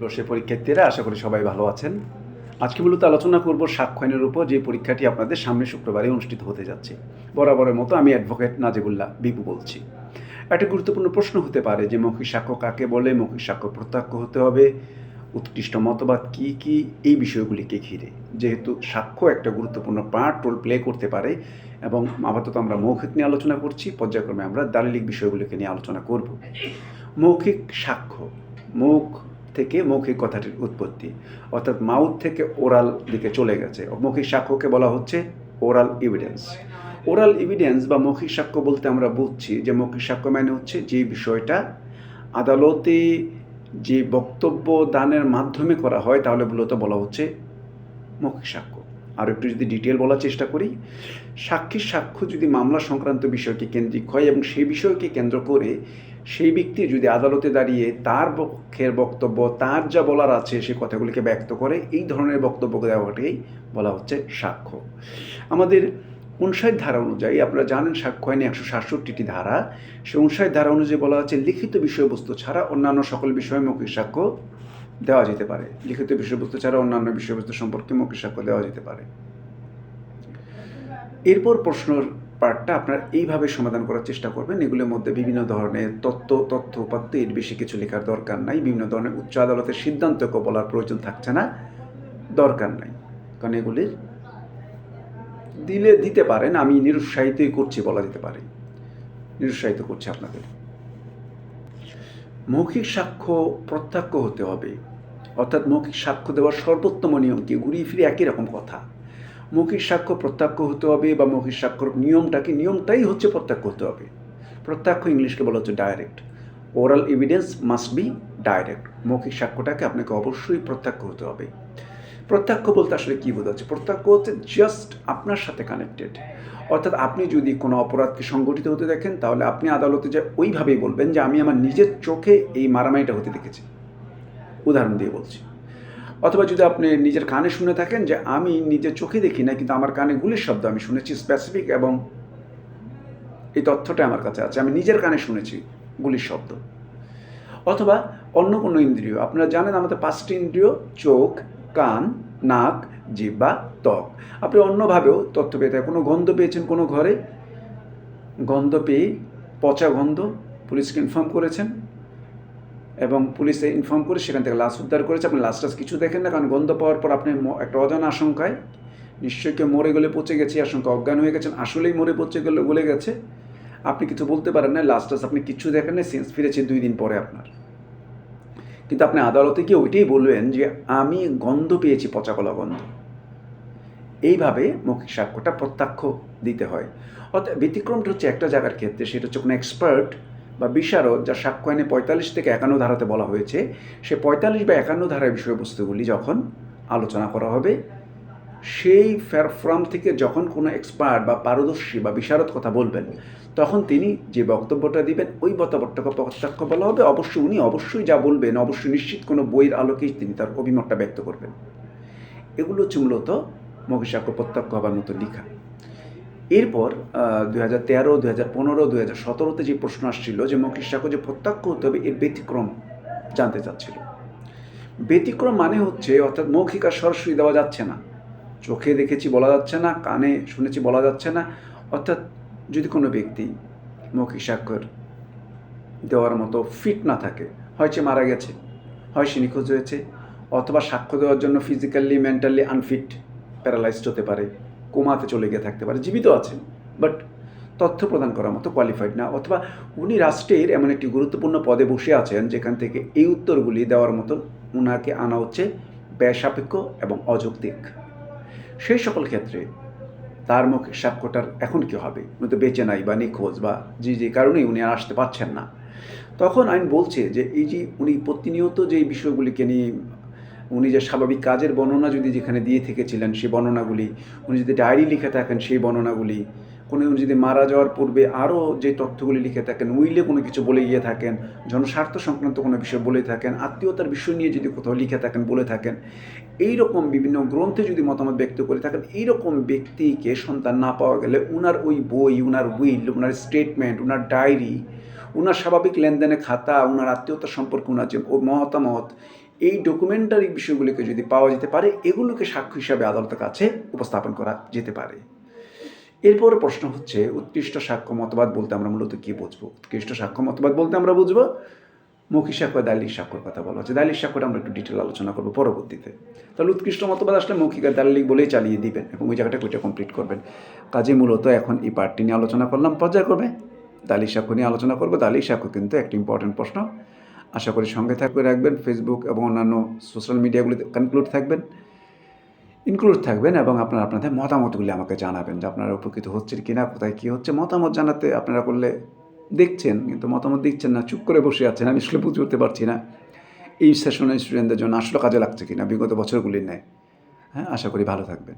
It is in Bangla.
বর্ষের পরীক্ষার্থীরা, আশা করি সবাই ভালো আছেন। আজকে মূলত আলোচনা করব সাক্ষ্যয়নের উপর, যে পরীক্ষাটি আপনাদের সামনে শুক্রবারে অনুষ্ঠিত হতে যাচ্ছে। বরাবরের মতো আমি অ্যাডভোকেট নাজিবুল্লাহ বিপু বলছি। একটা গুরুত্বপূর্ণ প্রশ্ন হতে পারে যে, মৌখিক সাক্ষ্য কাকে বলে, মৌখিক সাক্ষ্য প্রত্যক্ষ হতে হবে, উৎকৃষ্ট মতবাদ কি কি, এই বিষয়গুলিকে ঘিরে। যেহেতু সাক্ষ্য একটা গুরুত্বপূর্ণ পার্ট রোল প্লে করতে পারে, এবং আপাতত আমরা মৌখিক নিয়ে আলোচনা করছি, পর্যায়ক্রমে আমরা দালিলিক বিষয়গুলিকে নিয়ে আলোচনা করব। মৌখিক সাক্ষ্য, মুখ থেকে মৌখিক কথাটির উৎপত্তি। অর্থাৎ মাউথ থেকে ওরাল দিকে চলে গেছে। মৌখিক সাক্ষ্যকে বলা হচ্ছে ওরাল এভিডেন্স ওরাল এভিডেন্স বা মৌখিক সাক্ষ্য বলতে আমরা বুঝছি যে মৌখিক সাক্ষ্য মানে হচ্ছে যে বিষয়টা আদালতে যে বক্তব্য দানের মাধ্যমে করা হয়, তাহলে মূলত বলা হচ্ছে মৌখিক সাক্ষ্য। আর একটু যদি ডিটেল বলার চেষ্টা করি, সাক্ষীর সাক্ষ্য যদি মামলা সংক্রান্ত বিষয়কে কেন্দ্রিক হয় এবং সেই বিষয়কে কেন্দ্র করে সেই ব্যক্তি যদি আদালতে দাঁড়িয়ে তার পক্ষের বক্তব্য, তার যা বলার আছে সে কথাগুলিকে ব্যক্ত করে, এই ধরনের বক্তব্য দেওয়াটাই বলা হচ্ছে সাক্ষ্য। আমাদের উনষাট ধারা অনুযায়ী আপনারা জানেন সাক্ষ্য আইনে একশো সাতষট্টিটি ধারা। সে উনষাট ধারা অনুযায়ী বলা হচ্ছে লিখিত বিষয়বস্তু ছাড়া অন্যান্য সকল বিষয়ে মৌখিক সাক্ষ্য দেওয়া যেতে পারে। লিখিত বিষয়বস্তু ছাড়া অন্যান্য বিষয়বস্তু সম্পর্কে মৌখিক সাক্ষ্য দেওয়া যেতে পারে। এরপর প্রশ্নর পার্টটা আপনার এইভাবে সমাধান করার চেষ্টা করবেন। এগুলোর মধ্যে বিভিন্ন ধরনের তত্ত্ব তথ্য উপাত্ত এর বেশি কিছু লেখার দরকার নাই। বিভিন্ন ধরনের উচ্চ আদালতের সিদ্ধান্তকে বলার প্রয়োজন থাকছে না। দরকার নাই। কারণ এগুলির দিলে দিতে পারেন, আমি নিরুৎসাহিতই করছি বলা যেতে পারে। নিরুৎসাহিত করছি আপনাদের। মৌখিক সাক্ষ্য প্রত্যক্ষ হতে হবে। অর্থাৎ মৌখিক সাক্ষ্য দেওয়ার সর্বোত্তম নিয়ম কি? ঘুরিয়ে ফিরে একই রকম কথা। মৌখিক সাক্ষ্য প্রত্যক্ষ হতে হবে বা মৌখিক সাক্ষ্যর নিয়মটাকে, নিয়মটাই হচ্ছে প্রত্যক্ষ হতে হবে। প্রত্যক্ষ ইংলিশকে বলা হচ্ছে direct oral evidence must be direct মৌখিক সাক্ষ্যটাকে আপনাকে অবশ্যই প্রত্যক্ষ হতে হবে। প্রত্যক্ষ বলতে আসলে কী বোঝাচ্ছে? প্রত্যক্ষ হচ্ছে জাস্ট আপনার সাথে কানেক্টেড অর্থাৎ আপনি যদি কোনো অপরাধকে সংগঠিত হতে দেখেন, তাহলে আপনি আদালতে যে ওইভাবেই বলবেন যে, আমি আমার নিজের চোখে এই মারামারিটা হতে দেখেছি। উদাহরণ দিয়ে বলছি। অথবা যদি আপনি নিজের কানে শুনে থাকেন যে আমি নিজের চোখে দেখি না, কিন্তু আমার কানে গুলির শব্দ আমি শুনেছি স্পেসিফিক এবং এই তথ্যটা আমার কাছে আছে, আমি নিজের কানে শুনেছি গুলির শব্দ। অথবা অন্য কোনো ইন্দ্রিয়, আপনারা জানেন আমাদের পাঁচটি ইন্দ্রিয়, চোখ, কান, নাক, জিহ্বা, ত্বক। আপনি অন্যভাবেও তথ্য পেয়ে থাকেন। কোনো গন্ধ পেয়েছেন কোনো ঘরে? গন্ধ পেয়ে পচা গন্ধ পুলিশকে ইনফর্ম করেছেন। এবং পুলিশে ইনফর্ম করে সেখান থেকে লাশ উদ্ধার করেছে। আপনি লাশ টাস কিছু দেখেন না, কারণ গন্ধ পাওয়ার পর আপনি একটা অজানা আশঙ্কায় নিশ্চয়ই কেউ মরে গেলে পচে গেছে আশঙ্কা অজ্ঞান হয়ে গেছেন, আসলেই মরে পচে গেলে গলে গেছে। আপনি কিছু বলতে পারেন না লাস্ট টাস আপনি কিছু দেখেন না সেন্স ফিরেছে দুই দিন পরে আপনার। কিন্তু আপনি আদালতে গিয়ে ওইটাই বলবেন যে, আমি গন্ধ পেয়েছি, পচা কলা গন্ধ। এইভাবে মৌখিক সাক্ষ্যটা প্রত্যক্ষ দিতে হয়। অর্থাৎ ব্যতিক্রমটা হচ্ছে একটা জায়গার ক্ষেত্রে, সেটা হচ্ছে কোনো এক্সপার্ট বা বিশারদ যা সাক্ষ্য আইনে পঁয়তাল্লিশ থেকে একান্ন ধারাতে বলা হয়েছে, সে পঁয়তাল্লিশ বা একান্ন ধারার বিষয়বস্তুগুলি যখন আলোচনা করা হবে, সেই প্ল্যাটফর্ম থেকে যখন কোনো এক্সপার্ট বা পারদর্শী বা বিশারদ কথা বলবেন, তখন তিনি যে বক্তব্যটা দিবেন, ওই বক্তব্যটাকে প্রত্যক্ষ বলা হবে। অবশ্যই উনি অবশ্যই যা বলবেন, অবশ্যই নিশ্চিত কোনো বইয়ের আলোকেই তিনি তার অভিমতটা ব্যক্ত করবেন। এগুলো হচ্ছে মূলত মহিষাক্ষ প্রত্যক্ষ হবার মতো লেখা। এরপর দু হাজার তেরো দু হাজার পনেরো দু হাজার সতেরোতে যে প্রশ্ন আসছিল যে মৌখিক সাক্ষ্য যে প্রত্যক্ষ হতে হবে, এর ব্যতিক্রম জানতে চাচ্ছিল। ব্যতিক্রম মানে হচ্ছে, অর্থাৎ মৌখিক আর সরাসরি দেওয়া যাচ্ছে না। চোখে দেখেছি বলা যাচ্ছে না, কানে শুনেছি বলা যাচ্ছে না। অর্থাৎ যদি কোনো ব্যক্তি মৌখিক স্বাক্ষর দেওয়ার মতো ফিট না থাকে, হয় সে মারা গেছে, হয় সে নিখোঁজ হয়েছে, অথবা সাক্ষ্য দেওয়ার জন্য ফিজিক্যালি মেন্টালি আনফিট প্যারালাইজড হতে পারে কোমাতে চলে গিয়ে থাকতে পারে, জীবিত আছেন বাট তথ্য প্রদান করার মতো কোয়ালিফাইড না, অথবা উনি রাষ্ট্রের এমন একটি গুরুত্বপূর্ণ পদে বসে আছেন যেখান থেকে এই উত্তরগুলি দেওয়ার মতো ওনাকে আনা হচ্ছে ব্যয়সাপেক্ষ এবং অযৌক্তিক। সেই সকল ক্ষেত্রে তার মুখে সাক্ষ্যটার এখন কী হবে? উনি তো বেঁচে নাই বা নিখোঁজ বা যে যে কারণেই উনি আর আসতে পারছেন না। তখন আইন বলছে যে এই যে উনি প্রতিনিয়ত যে বিষয়গুলিকে নিয়ে উনি যে স্বাভাবিক কাজের বর্ণনা যদি যেখানে দিয়ে থেকেছিলেন সেই বর্ণনাগুলি, উনি যদি ডায়েরি লিখে থাকেন সেই বর্ণনাগুলি, কোনো উনি যদি মারা যাওয়ার পূর্বে আরও যে তথ্যগুলি লিখে থাকেন, উইলে কোনো কিছু বলে গিয়ে থাকেন, জনস্বার্থ সংক্রান্ত কোনো বিষয় বলে থাকেন, আত্মীয়তার বিষয় নিয়ে যদি কোথাও লিখে থাকেন, বলে থাকেন এই রকম বিভিন্ন গ্রন্থে যদি মতামত ব্যক্ত করে থাকেন এই রকম ব্যক্তিকে সন্তান না পাওয়া গেলে উনার ওই বই, উনার উইল, উনার স্টেটমেন্ট, উনার ডায়েরি, উনার স্বাভাবিক লেনদেনে খাতা, উনার আত্মীয়তা সম্পর্কে, উনার যে মতামত এই ডকুমেন্টারি বিষয়গুলিকে যদি পাওয়া যেতে পারে, এগুলোকে সাক্ষ্য হিসাবে আদালতের কাছে উপস্থাপন করা যেতে পারে। এরপরে প্রশ্ন হচ্ছে, উৎকৃষ্ট সাক্ষ্য মতবাদ বলতে আমরা মূলত কী বুঝব? উৎকৃষ্ট সাক্ষ্য মতবাদ বলতে আমরা বুঝব মৌখিক সাক্ষ্য দালিলিক সাক্ষ্যর কথা বলা হচ্ছে। দালিলিক সাক্ষ্যটা আমরা একটু ডিটেল আলোচনা করব পরবর্তীতে। তাহলে উৎকৃষ্ট মতবাদ আসলে মৌখিক আর দালিক বলেই চালিয়ে দিবেন এবং ওই জায়গাটা ওইটা কমপ্লিট করবেন। কাজে মূলত এখন এই পার্টটি নিয়ে আলোচনা করলাম, পর্যায়ক্রমে দালিক সাক্ষ্য নিয়ে আলোচনা করব। দালিক সাক্ষ্য কিন্তু একটা ইম্পর্টেন্ট প্রশ্ন। আশা করি সঙ্গে থাকবে রাখবেন ফেসবুক এবং অন্যান্য সোশ্যাল মিডিয়াগুলিতে কনক্লুড থাকবেন। ইনক্লুড থাকবেন এবং আপনারা আপনাদের মতামতগুলি আমাকে জানাবেন যে আপনারা উপকৃত হচ্ছেন কি না কোথায় কী হচ্ছে। মতামত জানাতে আপনারা করলে দেখছেন, কিন্তু মতামত দিচ্ছেন না, চুপ করে বসে আছেন, আমি আসলে বুঝে উঠতে পারছি না। এই সেশনে স্টুডেন্টদের জন্য আসলে কাজে লাগছে কি না বিগত বছরগুলির নেয় হ্যাঁ আশা করি ভালো থাকবেন।